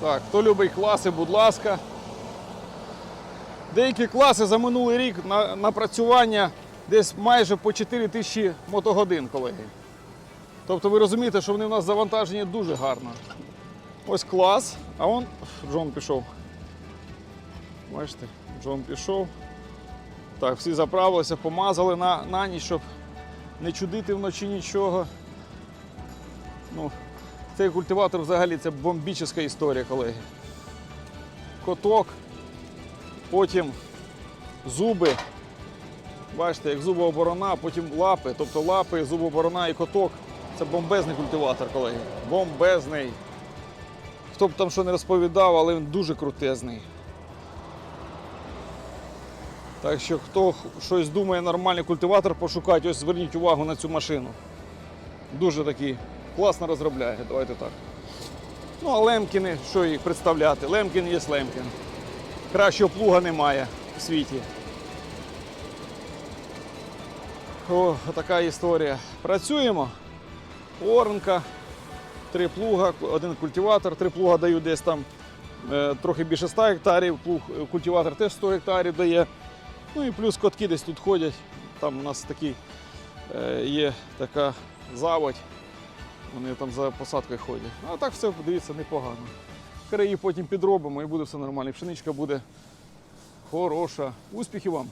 Так, хто любить класи, будь ласка. Деякі класи за минулий рік на напрацювання десь майже по 4 тисячі мотогодин, колеги. Тобто ви розумієте, що вони у нас завантажені дуже гарно. Ось клас, а он Джон пішов. Бачите, Джон пішов. Так, всі заправилися, помазали на, на ніч, щоб не чудити вночі нічого. Ну, цей культиватор взагалі це бомбічна історія, колеги. Коток, потім зуби. Бачите, як зубооборона, потім лапи, тобто лапи, зубооборона і коток. Це бомбезний культиватор, колеги. Бомбезний. Хто б там що не розповідав, але він дуже крутезний. Так що, хто щось думає, нормальний культиватор пошукати, ось зверніть увагу на цю машину. Дуже такий класно розробляє, давайте так. Ну, а Лемкіни, що їх представляти? Лемкін є Лемкін. Кращого плуга немає в світі. О, така історія. Працюємо. Орнка, три плуга, один культиватор, три плуга дають десь там е, трохи більше 100 гектарів, плуг, е, культиватор теж 100 гектарів дає. Ну і плюс котки десь тут ходять. Там у нас такий е, є така заводь. Вони там за посадкою ходять. А так все, дивіться, непогано. Краї потім підробимо і буде все нормально. Пшеничка буде хороша. Успіхів вам!